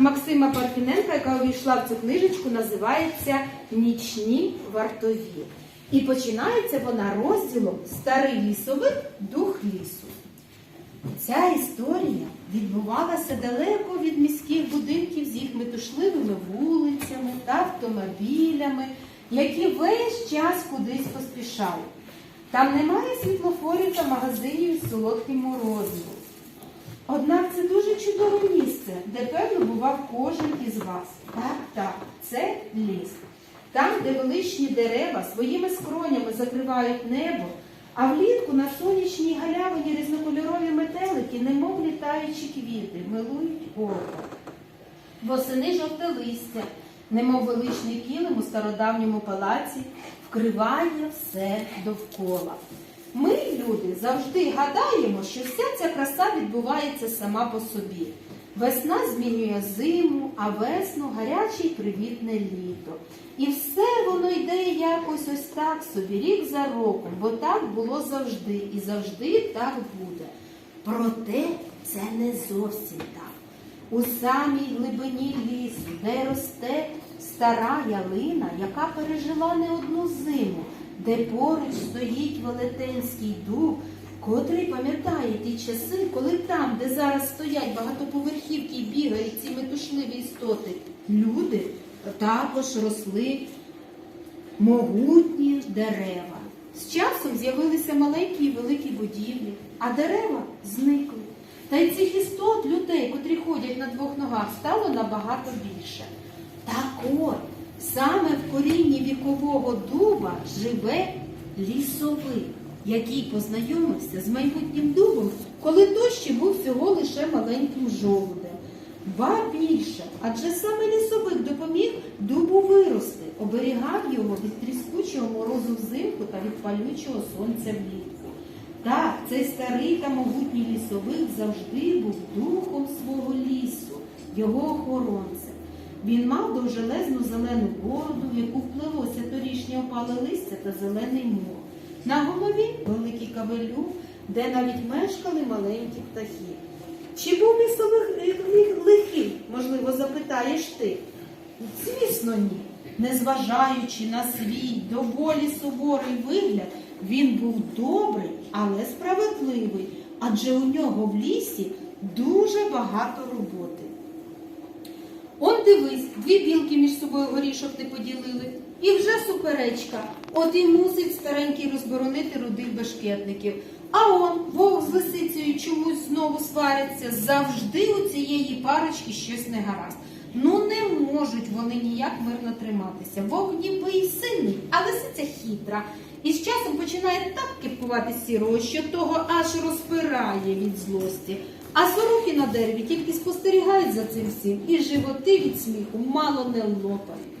Максима Парфіненка, яка увійшла в цю книжечку, називається Нічні вартові. І починається вона розділом Старий лісовик дух лісу. Ця історія відбувалася далеко від міських будинків з їх метушливими вулицями та автомобілями, які весь час кудись поспішали. Там немає світлофорів та магазинів із солодким морозивом. Однак це дуже чудове місце, де певно бував кожен із вас. Так, так, це ліс. Там, де величні дерева своїми скронями закривають небо, а влітку на сонячній галявині різнокольорові метелики, немов літаючі квіти, милують око. Восени жовте листя, немов величний килим у стародавньому палаці, вкриває все довкола. Ми, люди, завжди гадаємо, що вся ця краса відбувається сама по собі. Весна змінює зиму, а весну гаряче й привітне літо. І все воно йде якось ось так собі, рік за роком, бо так було завжди, і завжди так буде. Проте це не зовсім так. У самій глибині лісу, де росте стара ялина, яка пережила не одну зиму, де поруч стоїть велетенський дуб, котрий пам'ятає ті часи, коли там, де зараз стоять багатоповерхівки і бігають ці метушливі істоти, люди також росли могутні дерева. З часом з'явилися маленькі і великі будівлі, а дерева зникли. Та й цих істот, людей, котрі ходять на двох ногах, стало набагато більше. Так от, саме в корінні вікового дуба живе лісовик, який познайомився з майбутнім дубом, коли ще був всього лише маленьким жолудем. Ба більше, адже саме лісовик допоміг дубу вирости, оберігав його від тріскучого морозу взимку та від палючого сонця влітку. Так, цей старий та могутній лісовик завжди був духом свого лісу, його охоронцем. Він мав довжелезну зелену бороду, в яку вплилося торішнє опале листя та зелений мох. На голові великий кавелюк, де навіть мешкали маленькі птахи. Чи був лісовик лихий, можливо, запитаєш ти? Звісно, ні. Незважаючи на свій доволі суворий вигляд, він був добрий, але справедливий, адже у нього в лісі дуже багато роботи. Он дивись, дві білки між собою горішок не поділили. І вже суперечка. От і мусить старенький розборонити рудих бешкетників. А он, вовк з лисицею чомусь знову сваряться. Завжди у цієї парочки щось не гаразд. Ну не можуть вони ніяк мирно триматися. Вовк ніби і сильний, а лисиця хитра. І з часом починає так кипкувати сірого, що того аж розпирає від злості. А сорохи на дереві тільки спостерігають за цим всім, і животи від сміху мало не лопають.